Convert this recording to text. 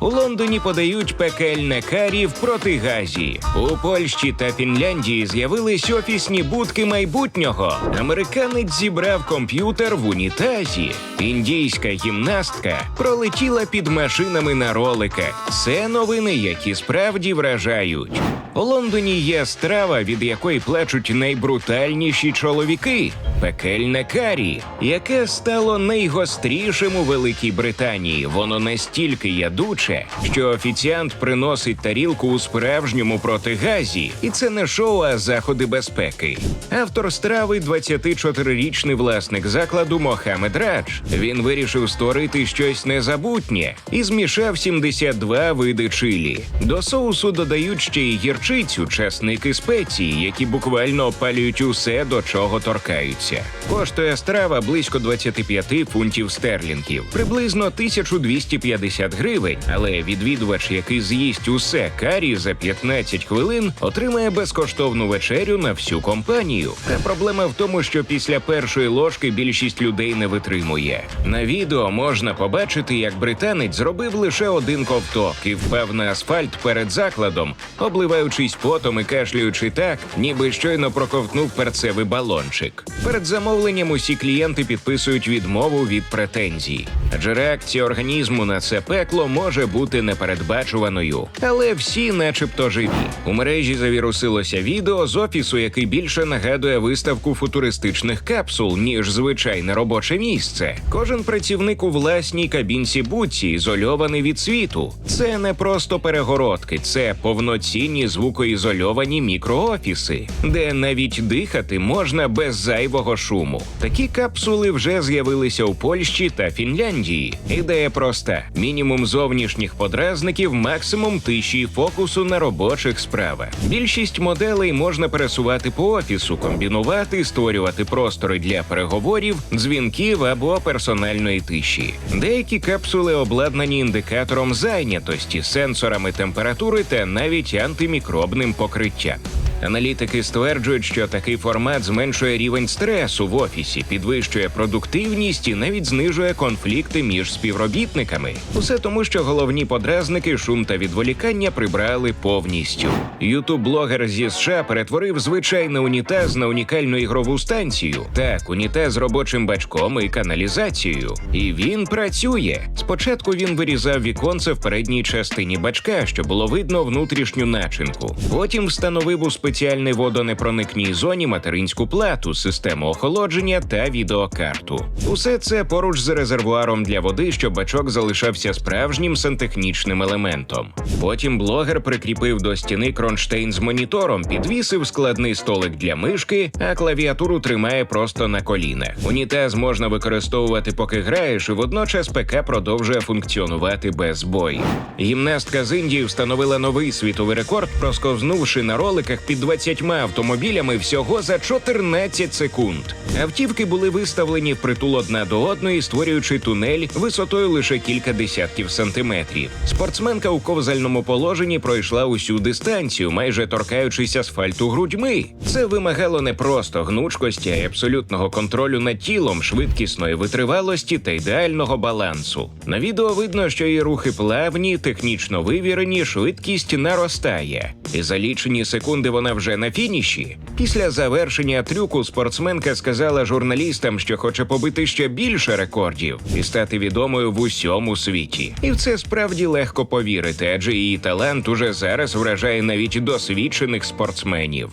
У Лондоні подають пекельне карі в протигазі. У Польщі та Фінляндії з'явились офісні будки майбутнього. Американець зібрав комп'ютер в унітазі. Індійська гімнастка пролетіла під машинами на роликах. Це новини, які справді вражають. У Лондоні є страва, від якої плачуть найбрутальніші чоловіки. Пекельне карі, яке стало найгострішим у Великій Британії. Воно настільки ядуче, що офіціант приносить тарілку у справжньому протигазі, і це не шоу, а заходи безпеки. Автор страви 24-річний власник закладу Мохамед Радж. Він вирішив створити щось незабутнє і змішав 72 види чилі. До соусу додають ще й гірчицю, часник і спеції, які буквально опалюють усе, до чого торкаються. Коштує страва близько 25 фунтів стерлінгів, приблизно 1250 гривень. Але відвідувач, який з'їсть усе карі за 15 хвилин, отримає безкоштовну вечерю на всю компанію. Та проблема в тому, що після першої ложки більшість людей не витримує. На відео можна побачити, як британець зробив лише один ковток і впав на асфальт перед закладом, обливаючись потом і кашлюючи так, ніби щойно проковтнув перцевий балончик. Перед замовленням усі клієнти підписують відмову від претензій, адже реакція організму на це пекло може бути непередбачуваною. Але всі, начебто, живі. У мережі завірусилося відео з офісу, який більше нагадує виставку футуристичних капсул, ніж звичайне робоче місце. Кожен працівник у власній кабінці будці ізольований від світу. Це не просто перегородки, це повноцінні звукоізольовані мікроофіси, де навіть дихати можна без зайвого шуму. Такі капсули вже з'явилися у Польщі та Фінляндії. Ідея проста: мінімум зовнішніх подразників, максимум тиші і фокусу на робочих справах. Більшість моделей можна пересувати по офісу, комбінувати, створювати простори для переговорів, дзвінків або персональної тиші. Деякі капсули обладнані індикатором зайнятості, сенсорами температури та навіть антимікробним покриттям. Аналітики стверджують, що такий формат зменшує рівень стресу в офісі, підвищує продуктивність і навіть знижує конфлікти між співробітниками. Усе тому, що головні подразники, шум та відволікання прибрали повністю. Ютуб-блогер зі США перетворив звичайний унітаз на унікальну ігрову станцію. Так, унітаз з робочим бачком і каналізацією. І він працює. Спочатку він вирізав віконце в передній частині бачка, щоб було видно внутрішню начинку. Потім встановив у спеціальній водонепроникній зоні материнську плату, систему охолодження та відеокарту. Усе це поруч з резервуаром для води, щоб бачок залишався справжнім сантехнічним елементом. Потім блогер прикріпив до стіни кронштейн з монітором, підвісив складний столик для мишки, а клавіатуру тримає просто на колінах. Унітаз можна використовувати, поки граєш, і водночас ПК продовжує функціонувати без збоїв. Гімнастка з Індії встановила новий світовий рекорд, просковзнувши на роликах під 20 автомобілями всього за 14 секунд. Автівки були виставлені впритул одна до одної, створюючи тунель висотою лише кілька десятків сантиметрів. Спортсменка у ковзальному положенні пройшла усю дистанцію, майже торкаючись асфальту грудьми. Це вимагало не просто гнучкості, а й абсолютного контролю над тілом, швидкісної витривалості та ідеального балансу. На відео видно, що її рухи плавні, технічно вивірені, швидкість наростає. І за лічені секунди вона вже на фініші. Після завершення трюку спортсменка сказала журналістам, що хоче побити ще більше рекордів і стати відомою в усьому світі. І в це справді легко повірити, адже її талант уже зараз вражає навіть досвідчених спортсменів.